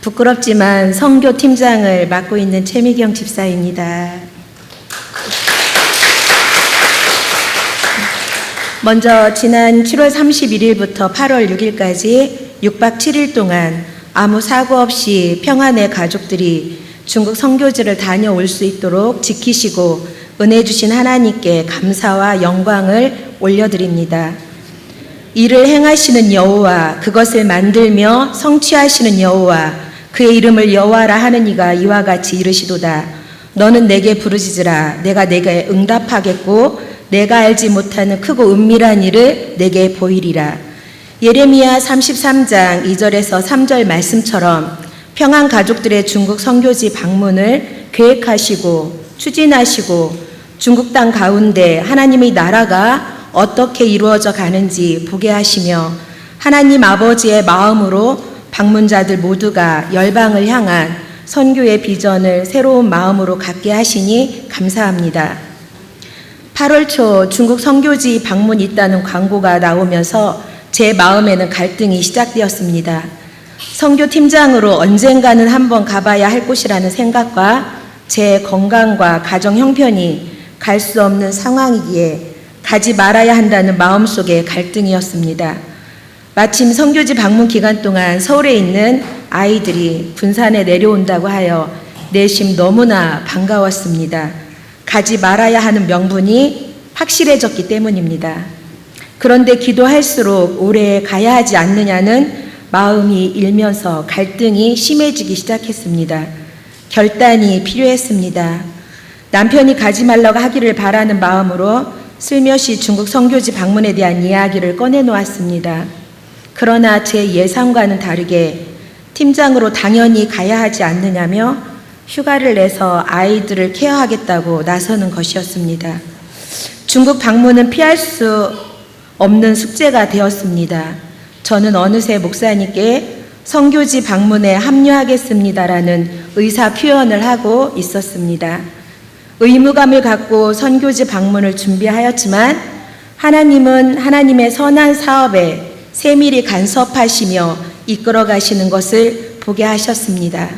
부끄럽지만 성교 팀장을 맡고 있는 최미경 집사입니다. 먼저 지난 7월 31일부터 8월 6일까지 6박 7일 동안 아무 사고 없이 평안의 가족들이 중국 선교지를 다녀올 수 있도록 지키시고 은혜 주신 하나님께 감사와 영광을 올려드립니다. 이를 행하시는 여호와 그것을 만들며 성취하시는 여호와 그의 이름을 여호와라 하는 이가 이와 같이 이르시도다. 너는 내게 부르짖으라. 내가 내게 응답하겠고 내가 알지 못하는 크고 은밀한 일을 내게 보이리라. 예레미야 33장 2절에서 3절 말씀처럼 평안 가족들의 중국 선교지 방문을 계획하시고 추진하시고 중국 땅 가운데 하나님의 나라가 어떻게 이루어져 가는지 보게 하시며 하나님 아버지의 마음으로 방문자들 모두가 열방을 향한 선교의 비전을 새로운 마음으로 갖게 하시니 감사합니다. 8월 초 중국 선교지 방문 있다는 광고가 나오면서 제 마음에는 갈등이 시작되었습니다. 선교 팀장으로 언젠가는 한번 가봐야 할 곳이라는 생각과 제 건강과 가정 형편이 갈 수 없는 상황이기에 가지 말아야 한다는 마음속의 갈등이었습니다. 마침 선교지 방문 기간 동안 서울에 있는 아이들이 군산에 내려온다고 하여 내심 너무나 반가웠습니다. 가지 말아야 하는 명분이 확실해졌기 때문입니다. 그런데 기도할수록 올해 가야 하지 않느냐는 마음이 일면서 갈등이 심해지기 시작했습니다. 결단이 필요했습니다. 남편이 가지 말라고 하기를 바라는 마음으로 슬며시 중국 선교지 방문에 대한 이야기를 꺼내놓았습니다. 그러나 제 예상과는 다르게 팀장으로 당연히 가야 하지 않느냐며 휴가를 내서 아이들을 케어하겠다고 나서는 것이었습니다. 중국 방문은 피할 수 없는 숙제가 되었습니다. 저는 어느새 목사님께 성교지 방문에 합류하겠습니다라는 의사 표현을 하고 있었습니다. 의무감을 갖고 선교지 방문을 준비하였지만 하나님은 하나님의 선한 사업에 세밀히 간섭하시며 이끌어 가시는 것을 보게 하셨습니다.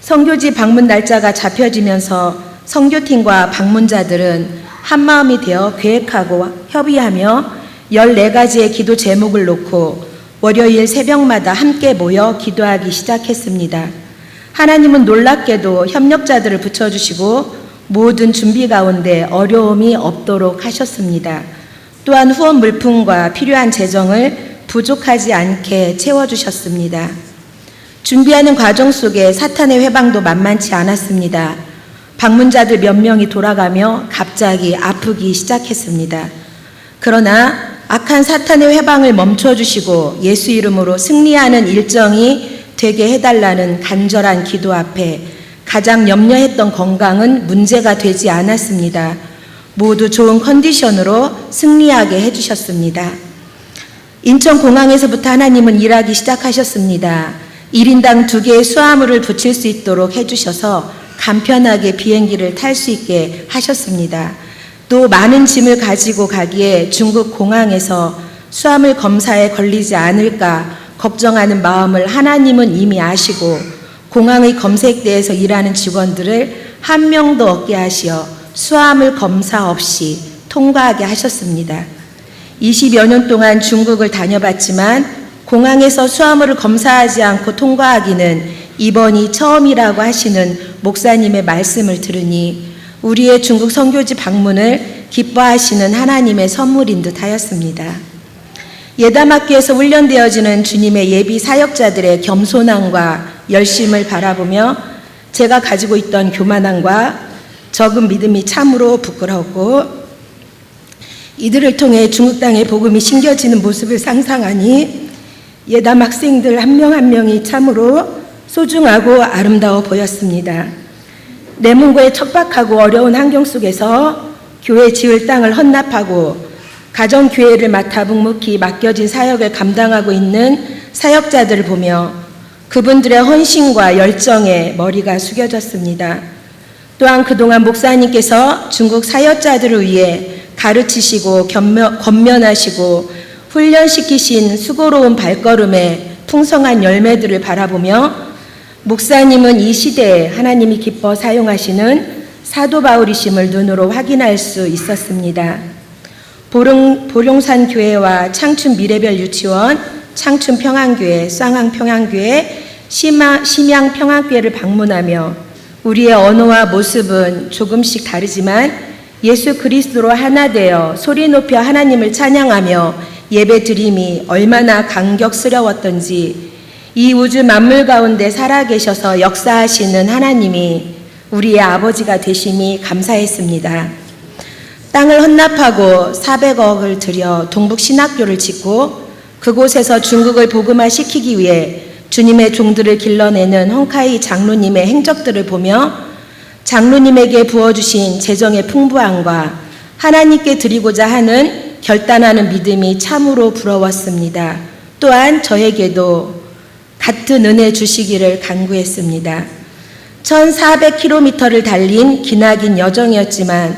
선교지 방문 날짜가 잡혀지면서 선교팀과 방문자들은 한마음이 되어 계획하고 협의하며 14가지의 기도 제목을 놓고 월요일 새벽마다 함께 모여 기도하기 시작했습니다. 하나님은 놀랍게도 협력자들을 붙여주시고 모든 준비 가운데 어려움이 없도록 하셨습니다. 또한 후원 물품과 필요한 재정을 부족하지 않게 채워주셨습니다. 준비하는 과정 속에 사탄의 회방도 만만치 않았습니다. 방문자들 몇 명이 돌아가며 갑자기 아프기 시작했습니다. 그러나 악한 사탄의 회방을 멈춰주시고 예수 이름으로 승리하는 일정이 되게 해달라는 간절한 기도 앞에 가장 염려했던 건강은 문제가 되지 않았습니다. 모두 좋은 컨디션으로 승리하게 해주셨습니다. 인천공항에서부터 하나님은 일하기 시작하셨습니다. 1인당 두 개의 수화물을 붙일 수 있도록 해주셔서 간편하게 비행기를 탈 수 있게 하셨습니다. 또 많은 짐을 가지고 가기에 중국 공항에서 수화물 검사에 걸리지 않을까 걱정하는 마음을 하나님은 이미 아시고 공항의 검색대에서 일하는 직원들을 한 명도 없게 하시어 수화물 검사 없이 통과하게 하셨습니다. 20여 년 동안 중국을 다녀봤지만 공항에서 수화물을 검사하지 않고 통과하기는 이번이 처음이라고 하시는 목사님의 말씀을 들으니 우리의 중국 선교지 방문을 기뻐하시는 하나님의 선물인 듯 하였습니다. 예담학교에서 훈련되어지는 주님의 예비 사역자들의 겸손함과 열심을 바라보며 제가 가지고 있던 교만함과 적은 믿음이 참으로 부끄럽고 이들을 통해 중국 땅의 복음이 심겨지는 모습을 상상하니 예담 학생들 한 명 한 명이 참으로 소중하고 아름다워 보였습니다. 내문고의 척박하고 어려운 환경 속에서 교회 지을 땅을 헌납하고 가정교회를 맡아 묵묵히 맡겨진 사역을 감당하고 있는 사역자들을 보며 그분들의 헌신과 열정에 머리가 숙여졌습니다. 또한 그동안 목사님께서 중국 사역자들을 위해 가르치시고 견면, 권면하시고 훈련시키신 수고로운 발걸음에 풍성한 열매들을 바라보며 목사님은 이 시대에 하나님이 기뻐 사용하시는 사도 바울이심을 눈으로 확인할 수 있었습니다. 보령, 보령산 교회와 창춘 미래별 유치원, 창춘 평안교회, 쌍항 평안교회, 심야, 심양 평안교회를 방문하며 우리의 언어와 모습은 조금씩 다르지만 예수 그리스도로 하나 되어 소리 높여 하나님을 찬양하며 예배 드림이 얼마나 감격스러웠던지 이 우주 만물 가운데 살아계셔서 역사하시는 하나님이 우리의 아버지가 되심이 감사했습니다. 땅을 헌납하고 400억을 들여 동북신학교를 짓고 그곳에서 중국을 복음화시키기 위해 주님의 종들을 길러내는 홍카이 장로님의 행적들을 보며 장로님에게 부어주신 재정의 풍부함과 하나님께 드리고자 하는 결단하는 믿음이 참으로 부러웠습니다. 또한 저에게도 같은 은혜 주시기를 간구했습니다. 1400km를 달린 기나긴 여정이었지만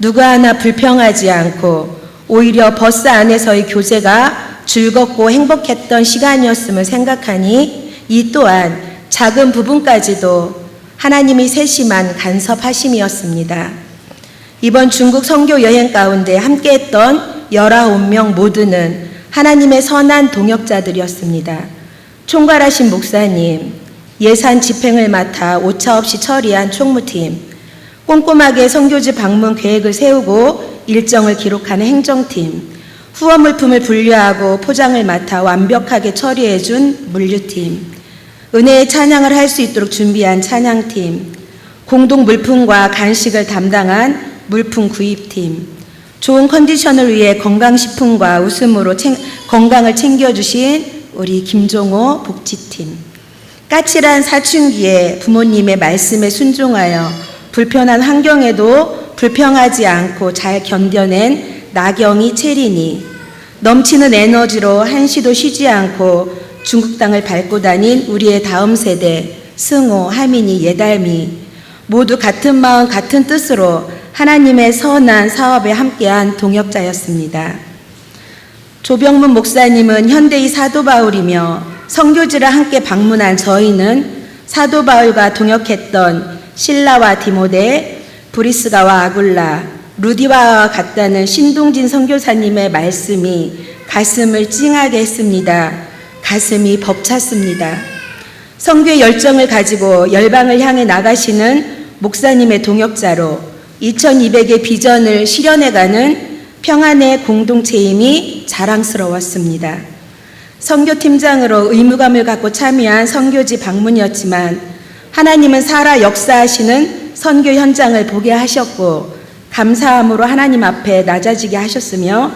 누구 하나 불평하지 않고 오히려 버스 안에서의 교제가 즐겁고 행복했던 시간이었음을 생각하니 이 또한 작은 부분까지도 하나님이 세심한 간섭하심이었습니다. 이번 중국 선교 여행 가운데 함께했던 19명 모두는 하나님의 선한 동역자들이었습니다. 총괄하신 목사님, 예산 집행을 맡아 오차 없이 처리한 총무팀, 꼼꼼하게 선교지 방문 계획을 세우고 일정을 기록하는 행정팀, 후원 물품을 분류하고 포장을 맡아 완벽하게 처리해준 물류팀, 은혜의 찬양을 할 수 있도록 준비한 찬양팀, 공동 물품과 간식을 담당한 물품 구입팀, 좋은 컨디션을 위해 건강식품과 웃음으로 챙- 건강을 챙겨주신 우리 김종호 복지팀, 까칠한 사춘기에 부모님의 말씀에 순종하여 불편한 환경에도 불평하지 않고 잘 견뎌낸 나경이 체리니 넘치는 에너지로 한시도 쉬지 않고 중국 땅을 밟고 다닌 우리의 다음 세대 승호, 하민이, 예달미 모두 같은 마음 같은 뜻으로 하나님의 선한 사업에 함께한 동역자였습니다. 조병문 목사님은 현대의 사도 바울이며 성교지를 함께 방문한 저희는 사도 바울과 동역했던 신라와 디모데, 브리스가와 아굴라, 루디와와 같다는 신동진 선교사님의 말씀이 가슴을 찡하게 했습니다. 가슴이 벅찼습니다. 성교의 열정을 가지고 열방을 향해 나가시는 목사님의 동역자로 2200의 비전을 실현해가는 평안의 공동체임이 자랑스러웠습니다. 선교팀장으로 의무감을 갖고 참여한 선교지 방문이었지만 하나님은 살아 역사하시는 선교 현장을 보게 하셨고 감사함으로 하나님 앞에 낮아지게 하셨으며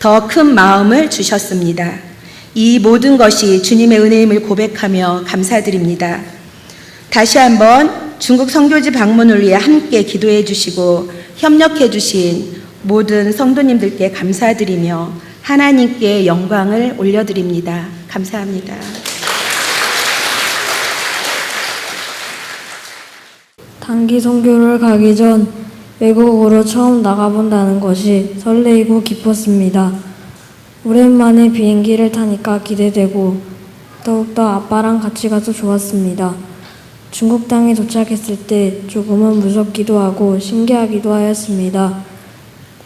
더 큰 마음을 주셨습니다. 이 모든 것이 주님의 은혜임을 고백하며 감사드립니다. 다시 한번 중국 선교지 방문을 위해 함께 기도해 주시고 협력해 주신 모든 성도님들께 감사드리며 하나님께 영광을 올려드립니다. 감사합니다. 단기 선교를 가기 전 외국으로 처음 나가본다는 것이 설레이고 기뻤습니다. 오랜만에 비행기를 타니까 기대되고 더욱더 아빠랑 같이 가서 좋았습니다. 중국 땅에 도착했을 때 조금은 무섭기도 하고 신기하기도 하였습니다.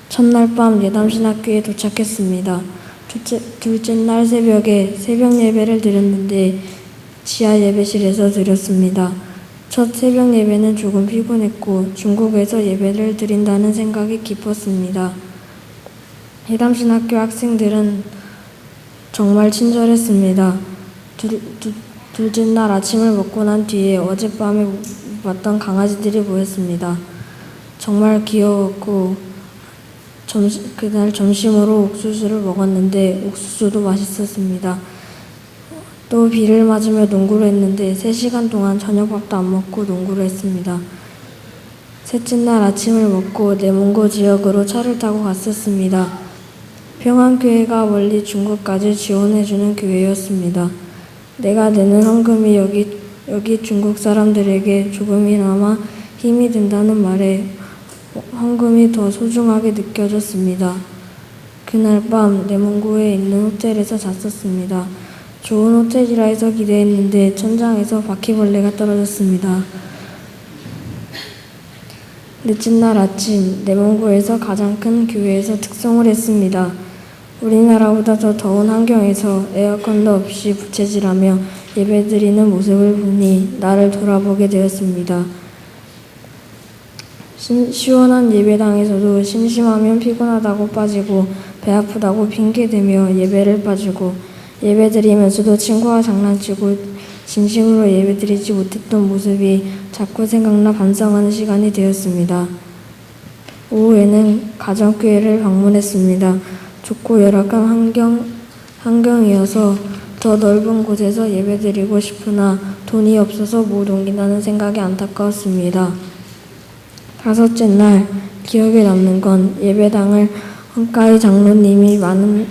첫날 밤 예담신학교에 도착했습니다. 둘째, 둘째 날 새벽에 새벽 예배를 드렸는데 지하 예배실에서 드렸습니다. 첫 새벽 예배는 조금 피곤했고 중국에서 예배를 드린다는 생각이 기뻤습니다. 해담신학교 학생들은 정말 친절했습니다. 둘, 둘, 둘째 날 아침을 먹고 난 뒤에 어젯밤에 봤던 강아지들이 보였습니다. 정말 귀여웠고 점심, 그날 점심으로 옥수수를 먹었는데 옥수수도 맛있었습니다. 또 비를 맞으며 농구를 했는데 3시간 동안 저녁밥도 안 먹고 농구를 했습니다. 셋째 날 아침을 먹고 내몽고 지역으로 차를 타고 갔었습니다. 평안교회가 멀리 중국까지 지원해주는 교회였습니다. 내가 내는 헌금이 여기, 여기 중국 사람들에게 조금이나마 힘이 된다는 말에 헌금이 더 소중하게 느껴졌습니다. 그날 밤 내몽고에 있는 호텔에서 잤었습니다. 좋은 호텔이라 해서 기대했는데 천장에서 바퀴벌레가 떨어졌습니다. 늦은 날 아침 내몽고에서 가장 큰 교회에서 특송을 했습니다. 우리나라보다 더 더운 환경에서 에어컨도 없이 부채질하며 예배드리는 모습을 보니 나를 돌아보게 되었습니다. 신- 시원한 예배당에서도 심심하면 피곤하다고 빠지고 배 아프다고 핑계대며 예배를 빠지고 예배드리면서도 친구와 장난치고 진심으로 예배드리지 못했던 모습이 자꾸 생각나 반성하는 시간이 되었습니다. 오후에는 가정교회를 방문했습니다. 좁고 열악한 환경, 환경이어서 더 넓은 곳에서 예배드리고 싶으나 돈이 없어서 못 옮긴다는 생각이 안타까웠습니다. 다섯째 날 기억에 남는 건 예배당을 헌가의 장로님이 많은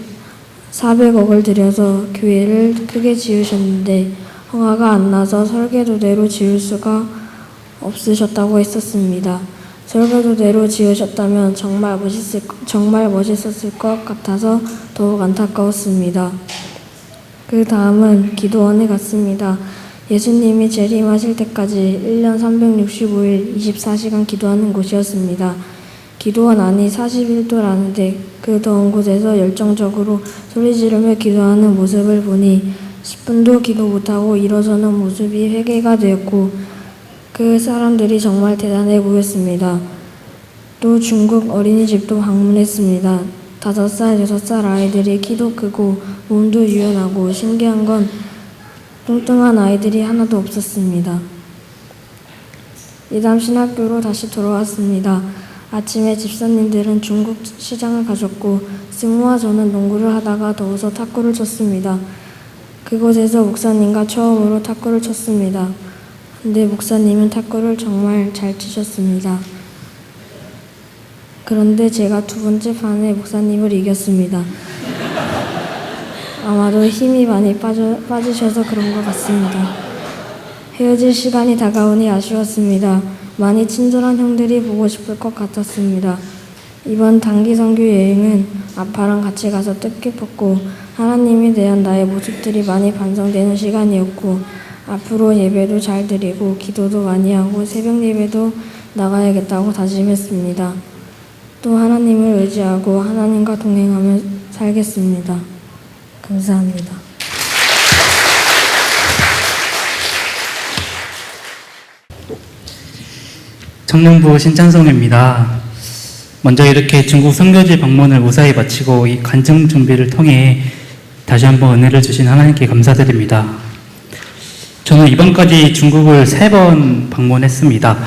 400억을 들여서 교회를 크게 지으셨는데 허가가 안 나서 설계도대로 지을 수가 없으셨다고 했었습니다. 설계도대로 지으셨다면 정말 멋있을 정말 멋있었을 것 같아서 더욱 안타까웠습니다. 그 다음은 기도원에 갔습니다. 예수님이 재림하실 때까지 1년 365일 24시간 기도하는 곳이었습니다. 기도원 안이 41도라는데 그 더운 곳에서 열정적으로 소리 지르며 기도하는 모습을 보니 10분도 기도 못하고 일어서는 모습이 회개가 되었고 그 사람들이 정말 대단해 보였습니다. 또 중국 어린이집도 방문했습니다. 다섯 살, 여섯 살 아이들이 키도 크고 몸도 유연하고 신기한 건 뚱뚱한 아이들이 하나도 없었습니다. 이담 신학교로 다시 돌아왔습니다. 아침에 집사님들은 중국 시장을 가셨고 스무와 저는 농구를 하다가 더워서 탁구를 쳤습니다. 그곳에서 목사님과 처음으로 탁구를 쳤습니다. 근데 목사님은 탁구를 정말 잘 치셨습니다. 그런데 제가 두 번째 판에 목사님을 이겼습니다. 아마도 힘이 많이 빠져, 빠지셔서 그런 것 같습니다. 헤어질 시간이 다가오니 아쉬웠습니다. 많이 친절한 형들이 보고 싶을 것 같았습니다. 이번 단기 선교 여행은 아빠랑 같이 가서 뜻깊었고 하나님에 대한 나의 모습들이 많이 반성되는 시간이었고 앞으로 예배도 잘 드리고 기도도 많이 하고 새벽 예배도 나가야겠다고 다짐했습니다. 또 하나님을 의지하고 하나님과 동행하며 살겠습니다. 감사합니다. 청년부 신찬송입니다. 먼저 이렇게 중국 선교지 방문을 무사히 마치고 이 간증 준비를 통해 다시 한번 은혜를 주신 하나님께 감사드립니다. 저는 이번까지 중국을 세 번 방문했습니다.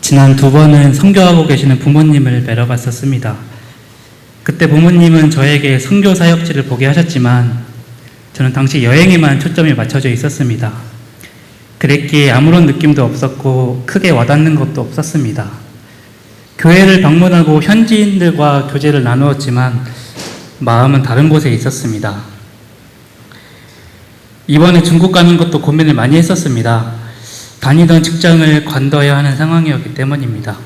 지난 두 번은 선교하고 계시는 부모님을 뵈러 갔었습니다. 그때 부모님은 저에게 선교 사역지를 보게 하셨지만 저는 당시 여행에만 초점이 맞춰져 있었습니다. 그랬기에 아무런 느낌도 없었고 크게 와닿는 것도 없었습니다. 교회를 방문하고 현지인들과 교제를 나누었지만 마음은 다른 곳에 있었습니다. 이번에 중국 가는 것도 고민을 많이 했었습니다. 다니던 직장을 관둬야 하는 상황이었기 때문입니다.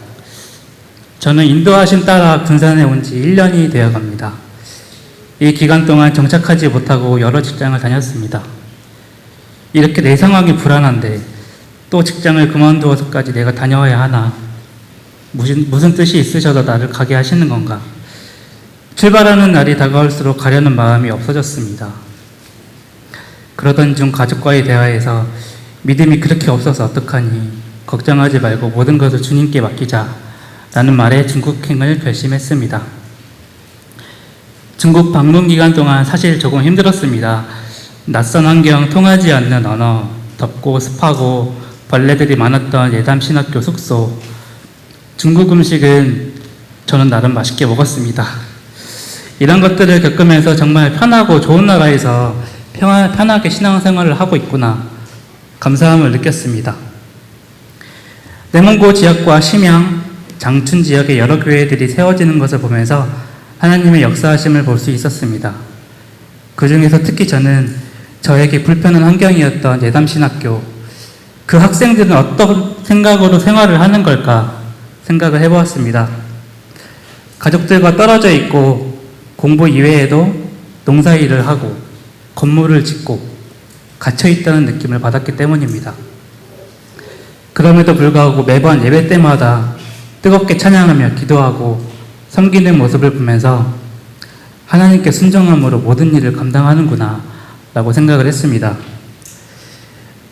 저는 인도하신 따라 군산에 온 지 1년이 되어 갑니다. 이 기간 동안 정착하지 못하고 여러 직장을 다녔습니다. 이렇게 내 상황이 불안한데 또 직장을 그만두어서까지 내가 다녀야 하나? 무슨, 무슨 뜻이 있으셔서 나를 가게 하시는 건가? 출발하는 날이 다가올수록 가려는 마음이 없어졌습니다. 그러던 중 가족과의 대화에서 믿음이 그렇게 없어서 어떡하니? 걱정하지 말고 모든 것을 주님께 맡기자. 라는 말에 중국행을 결심했습니다. 중국 방문 기간 동안 사실 조금 힘들었습니다. 낯선 환경, 통하지 않는 언어, 덥고 습하고 벌레들이 많았던 예담 신학교 숙소. 중국 음식은 저는 나름 맛있게 먹었습니다. 이런 것들을 겪으면서 정말 편하고 좋은 나라에서 편하게 신앙생활을 하고 있구나 감사함을 느꼈습니다. 내몽고 지역과 심양, 장춘 지역의 여러 교회들이 세워지는 것을 보면서 하나님의 역사하심을 볼 수 있었습니다. 그 중에서 특히 저는 저에게 불편한 환경이었던 예담신학교, 그 학생들은 어떤 생각으로 생활을 하는 걸까 생각을 해보았습니다. 가족들과 떨어져 있고 공부 이외에도 농사 일을 하고 건물을 짓고 갇혀 있다는 느낌을 받았기 때문입니다. 그럼에도 불구하고 매번 예배 때마다 뜨겁게 찬양하며 기도하고 섬기는 모습을 보면서 하나님께 순종함으로 모든 일을 감당하는구나 라고 생각을 했습니다.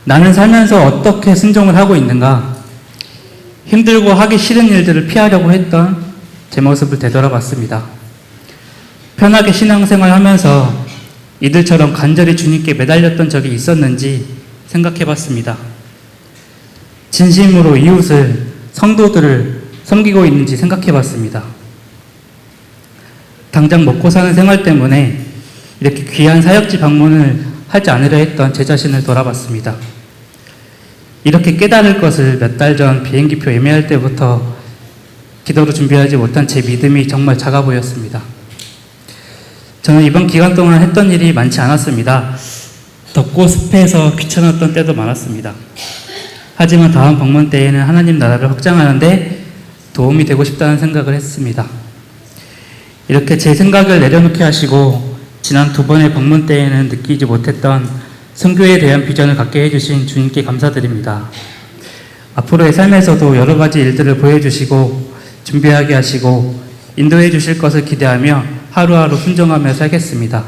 나는 살면서 어떻게 순종을 하고 있는가? 힘들고 하기 싫은 일들을 피하려고 했던 제 모습을 되돌아봤습니다. 편하게 신앙생활 하면서 이들처럼 간절히 주님께 매달렸던 적이 있었는지 생각해 봤습니다. 진심으로 이웃을, 성도들을 섬기고 있는지 생각해 봤습니다. 당장 먹고 사는 생활 때문에 이렇게 귀한 사역지 방문을 하지 않으려 했던 제 자신을 돌아봤습니다. 이렇게 깨달을 것을 몇 달 전 비행기표 예매할 때부터 기도로 준비하지 못한 제 믿음이 정말 작아 보였습니다. 저는 이번 기간 동안 했던 일이 많지 않았습니다. 덥고 습해서 귀찮았던 때도 많았습니다. 하지만 다음 방문 때에는 하나님 나라를 확장하는데 도움이 되고 싶다는 생각을 했습니다. 이렇게 제 생각을 내려놓게 하시고 지난 두 번의 방문 때에는 느끼지 못했던 선교에 대한 비전을 갖게 해주신 주님께 감사드립니다. 앞으로의 삶에서도 여러 가지 일들을 보여주시고 준비하게 하시고 인도해 주실 것을 기대하며 하루하루 순종하며 살겠습니다.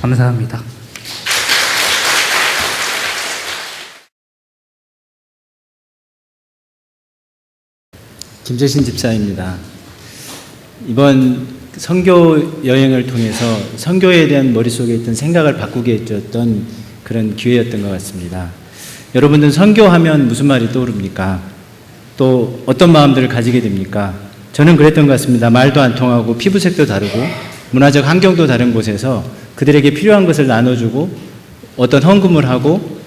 감사합니다. 김재신 집사입니다. 이번 선교 여행을 통해서 선교에 대한 머릿속에 있던 생각을 바꾸게 해줬던 그런 기회였던 것 같습니다. 여러분들 선교하면 무슨 말이 떠오릅니까? 또 어떤 마음들을 가지게 됩니까? 저는 그랬던 것 같습니다. 말도 안 통하고 피부색도 다르고 문화적 환경도 다른 곳에서 그들에게 필요한 것을 나눠주고 어떤 헌금을 하고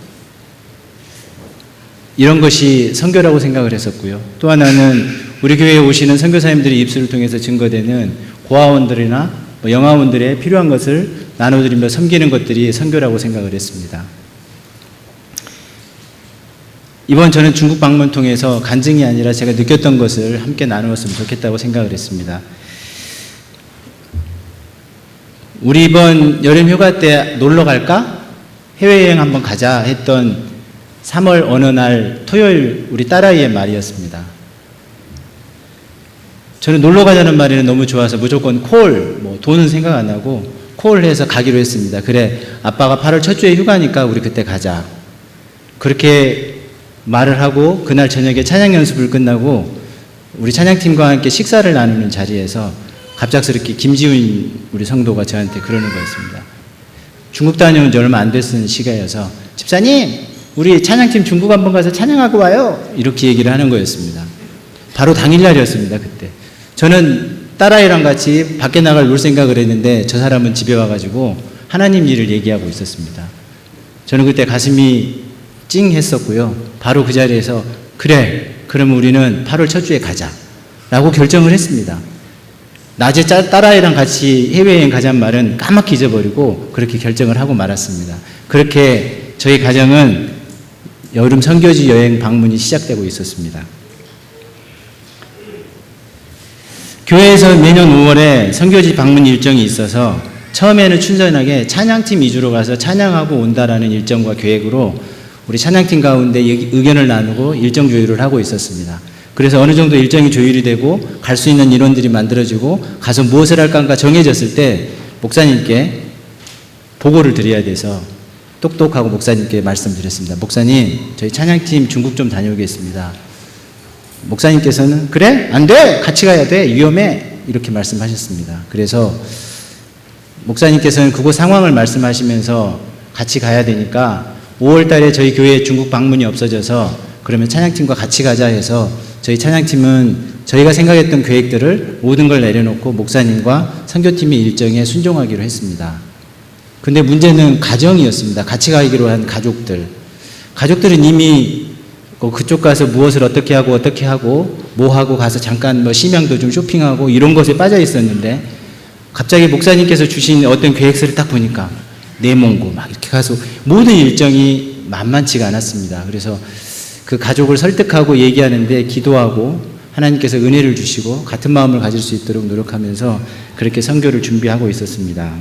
이런 것이 선교라고 생각을 했었고요. 또 하나는 우리 교회에 오시는 선교사님들의 입술을 통해서 증거되는 고아원들이나 뭐 영아원들의 필요한 것을 나눠드리며 섬기는 것들이 선교라고 생각을 했습니다. 이번 저는 중국 방문 통해서 간증이 아니라 제가 느꼈던 것을 함께 나누었으면 좋겠다고 생각을 했습니다. 우리 이번 여름 휴가 때 놀러 갈까? 해외여행 한번 가자 했던 3월 어느 날 토요일 우리 딸아이의 말이었습니다. 저는 놀러 가자는 말이 너무 좋아서 무조건 콜, 뭐 돈은 생각 안 하고 콜 해서 가기로 했습니다. 그래, 아빠가 8월 첫 주에 휴가니까 우리 그때 가자. 그렇게 말을 하고 그날 저녁에 찬양 연습을 끝나고 우리 찬양팀과 함께 식사를 나누는 자리에서 갑작스럽게 김지훈 우리 성도가 저한테 그러는 거였습니다. 중국 다녀온 지 얼마 안 됐은 시기여서 집사님 우리 찬양팀 중국 한번 가서 찬양하고 와요 이렇게 얘기를 하는 거였습니다. 바로 당일날이었습니다 그때. 저는 딸아이랑 같이 밖에 나갈 놀 생각을 했는데 저 사람은 집에 와가지고 하나님 일을 얘기하고 있었습니다. 저는 그때 가슴이 찡 했었고요. 바로 그 자리에서 그래 그러면 우리는 8월 첫 주에 가자 라고 결정을 했습니다. 낮에 짜- 딸아이랑 같이 해외여행 가자는 말은 까맣게 잊어버리고 그렇게 결정을 하고 말았습니다. 그렇게 저희 가정은 여름 선교지 여행 방문이 시작되고 있었습니다. 교회에서 매년 5월에 선교지 방문 일정이 있어서 처음에는 춘전하게 찬양팀 위주로 가서 찬양하고 온다라는 일정과 계획으로 우리 찬양팀 가운데 의견을 나누고 일정 조율을 하고 있었습니다. 그래서 어느 정도 일정이 조율이 되고 갈 수 있는 인원들이 만들어지고 가서 무엇을 할까가 정해졌을 때 목사님께 보고를 드려야 돼서 똑똑하고 목사님께 말씀드렸습니다. 목사님, 저희 찬양팀 중국 좀 다녀오겠습니다. 목사님께서는 그래? 안 돼! 같이 가야 돼! 위험해! 이렇게 말씀하셨습니다. 그래서 목사님께서는 그곳 상황을 말씀하시면서 같이 가야 되니까 5월 달에 저희 교회 중국 방문이 없어져서 그러면 찬양팀과 같이 가자 해서 저희 찬양팀은 저희가 생각했던 계획들을 모든 걸 내려놓고 목사님과 선교팀의 일정에 순종하기로 했습니다. 근데 문제는 가정이었습니다. 같이 가기로 한 가족들. 가족들은 이미 그 그쪽 가서 무엇을 어떻게 하고 어떻게 하고 뭐 하고 가서 잠깐 뭐 심양도 좀 쇼핑하고 이런 것에 빠져 있었는데 갑자기 목사님께서 주신 어떤 계획서를 딱 보니까 내몽고 막 이렇게 가서 모든 일정이 만만치가 않았습니다. 그래서 그 가족을 설득하고 얘기하는데 기도하고 하나님께서 은혜를 주시고 같은 마음을 가질 수 있도록 노력하면서 그렇게 선교를 준비하고 있었습니다.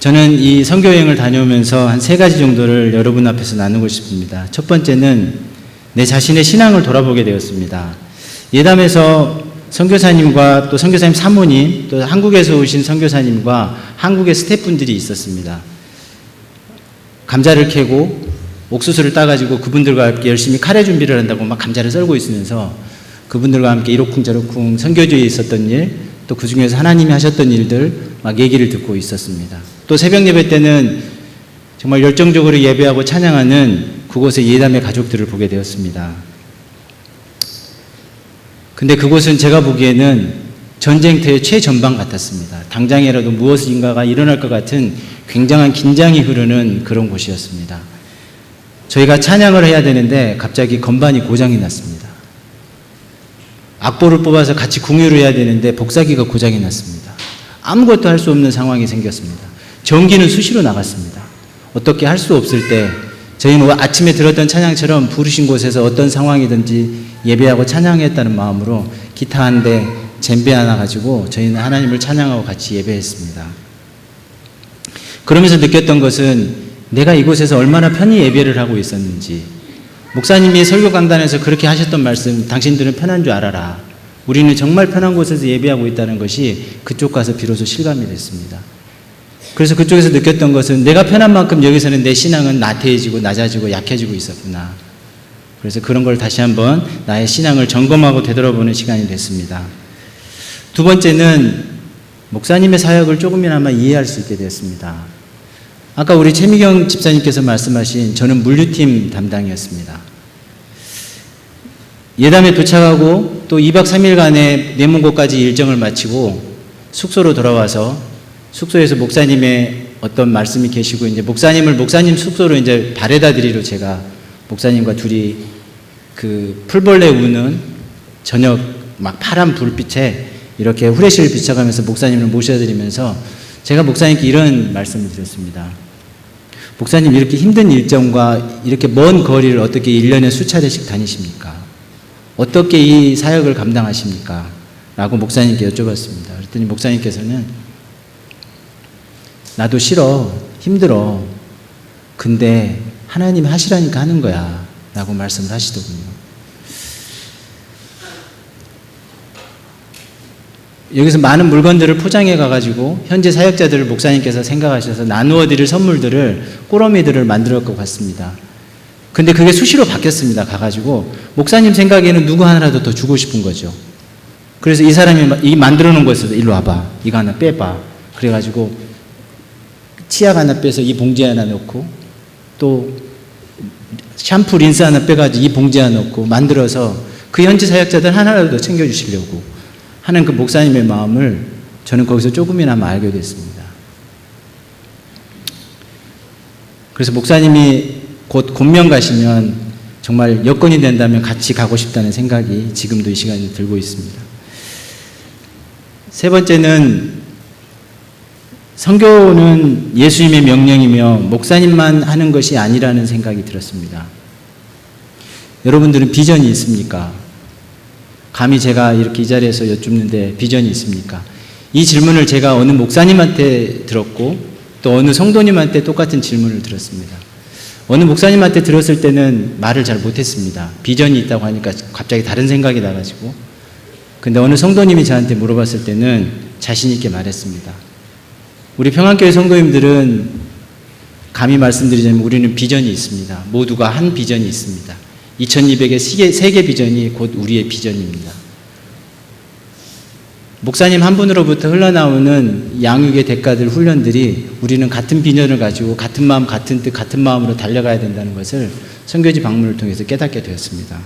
저는 이 선교 여행을 다녀오면서 한 세 가지 정도를 여러분 앞에서 나누고 싶습니다. 첫 번째는 내 자신의 신앙을 돌아보게 되었습니다. 예담에서 선교사님과 또 선교사님 사모님 또 한국에서 오신 선교사님과 한국의 스태프분들이 있었습니다. 감자를 캐고 옥수수를 따가지고 그분들과 함께 열심히 카레 준비를 한다고 막 감자를 썰고 있으면서 그분들과 함께 이러쿵저러쿵 선교주에 있었던 일, 또 그 중에서 하나님이 하셨던 일들 막 얘기를 듣고 있었습니다. 또 새벽 예배 때는 정말 열정적으로 예배하고 찬양하는 그곳의 예담의 가족들을 보게 되었습니다. 근데 그곳은 제가 보기에는 전쟁터의 최전방 같았습니다. 당장이라도 무엇인가가 일어날 것 같은 굉장한 긴장이 흐르는 그런 곳이었습니다. 저희가 찬양을 해야 되는데 갑자기 건반이 고장이 났습니다. 악보를 뽑아서 같이 공유를 해야 되는데 복사기가 고장이 났습니다. 아무것도 할 수 없는 상황이 생겼습니다. 전기는 수시로 나갔습니다. 어떻게 할 수 없을 때 저희는 아침에 들었던 찬양처럼 부르신 곳에서 어떤 상황이든지 예배하고 찬양했다는 마음으로 기타 한 대, 젬베 하나 가지고 저희는 하나님을 찬양하고 같이 예배했습니다. 그러면서 느꼈던 것은 내가 이곳에서 얼마나 편히 예배를 하고 있었는지 목사님이 설교 강단에서 그렇게 하셨던 말씀 당신들은 편한 줄 알아라. 우리는 정말 편한 곳에서 예배하고 있다는 것이 그쪽 가서 비로소 실감이 됐습니다. 그래서 그쪽에서 느꼈던 것은 내가 편한 만큼 여기서는 내 신앙은 나태해지고 낮아지고 약해지고 있었구나. 그래서 그런 걸 다시 한번 나의 신앙을 점검하고 되돌아보는 시간이 됐습니다. 두 번째는 목사님의 사역을 조금이나마 이해할 수 있게 됐습니다. 아까 우리 최미경 집사님께서 말씀하신 저는 물류팀 담당이었습니다. 예담에 도착하고 또 2박 3일간의 내문고까지 일정을 마치고 숙소로 돌아와서 숙소에서 목사님의 어떤 말씀이 계시고 이제 목사님을 목사님 숙소로 이제 바래다 드리러 제가 목사님과 둘이 그 풀벌레 우는 저녁 막 파란 불빛에 이렇게 후레쉬를 비춰가면서 목사님을 모셔드리면서 제가 목사님께 이런 말씀을 드렸습니다. 목사님 이렇게 힘든 일정과 이렇게 먼 거리를 어떻게 1년에 수차례씩 다니십니까? 어떻게 이 사역을 감당하십니까? 라고 목사님께 여쭤봤습니다. 그랬더니 목사님께서는 나도 싫어. 힘들어. 근데 하나님 하시라니까 하는 거야. 라고 말씀을 하시더군요. 여기서 많은 물건들을 포장해 가가지고 현재 사역자들을 목사님께서 생각하셔서 나누어 드릴 선물들을 꼬러미들을 만들어 갖고 갔습니다. 근데 그게 수시로 바뀌었습니다. 가가지고 목사님 생각에는 누구 하나라도 더 주고 싶은 거죠. 그래서 이 사람이 이 만들어 놓은 거에서 일로 와봐. 이거 하나 빼봐. 그래가지고 치약 하나 빼서 이 봉지에 하나 넣고 또 샴푸 린스 하나 빼가지고 이 봉지에 하나 넣고 만들어서 그 현지 사역자들 하나라도 더 챙겨주시려고 하는 그 목사님의 마음을 저는 거기서 조금이나마 알게 됐습니다. 그래서 목사님이 곧 곤면 가시면 정말 여건이 된다면 같이 가고 싶다는 생각이 지금도 이 시간에 들고 있습니다. 세 번째는 성교는 예수님의 명령이며 목사님만 하는 것이 아니라는 생각이 들었습니다. 여러분들은 비전이 있습니까? 감히 제가 이렇게 이 자리에서 여쭙는데 비전이 있습니까? 이 질문을 제가 어느 목사님한테 들었고 또 어느 성도님한테 똑같은 질문을 들었습니다. 어느 목사님한테 들었을 때는 말을 잘 못했습니다. 비전이 있다고 하니까 갑자기 다른 생각이 나가지고. 근데 어느 성도님이 저한테 물어봤을 때는 자신있게 말했습니다. 우리 평안교회 성도님들은 감히 말씀드리자면 우리는 비전이 있습니다. 모두가 한 비전이 있습니다. 2200의 세계, 세계 비전이 곧 우리의 비전입니다. 목사님 한 분으로부터 흘러나오는 양육의 대가들, 훈련들이 우리는 같은 비전을 가지고 같은 마음, 같은 뜻, 같은 마음으로 달려가야 된다는 것을 선교지 방문을 통해서 깨닫게 되었습니다.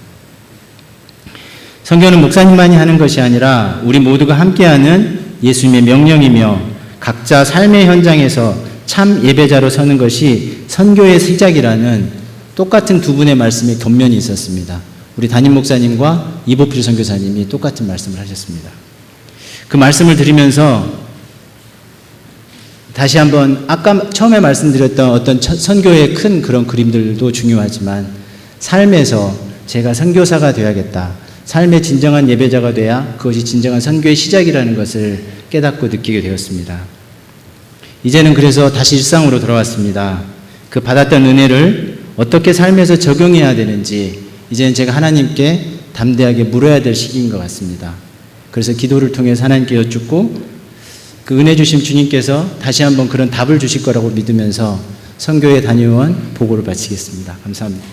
선교는 목사님만이 하는 것이 아니라 우리 모두가 함께하는 예수님의 명령이며 각자 삶의 현장에서 참 예배자로 서는 것이 선교의 시작이라는 똑같은 두 분의 말씀에 견면이 있었습니다. 우리 담임 목사님과 이보필 선교사님이 똑같은 말씀을 하셨습니다. 그 말씀을 드리면서 다시 한번 아까 처음에 말씀드렸던 어떤 선교의 큰 그런 그림들도 중요하지만 삶에서 제가 선교사가 되어야겠다. 삶의 진정한 예배자가 돼야 그것이 진정한 선교의 시작이라는 것을 깨닫고 느끼게 되었습니다. 이제는 그래서 다시 일상으로 돌아왔습니다. 그 받았던 은혜를 어떻게 삶에서 적용해야 되는지 이제는 제가 하나님께 담대하게 물어야 될 시기인 것 같습니다. 그래서 기도를 통해서 하나님께 여쭙고 그 은혜 주심 주님께서 다시 한번 그런 답을 주실 거라고 믿으면서 선교에 다녀온 보고를 바치겠습니다. 감사합니다.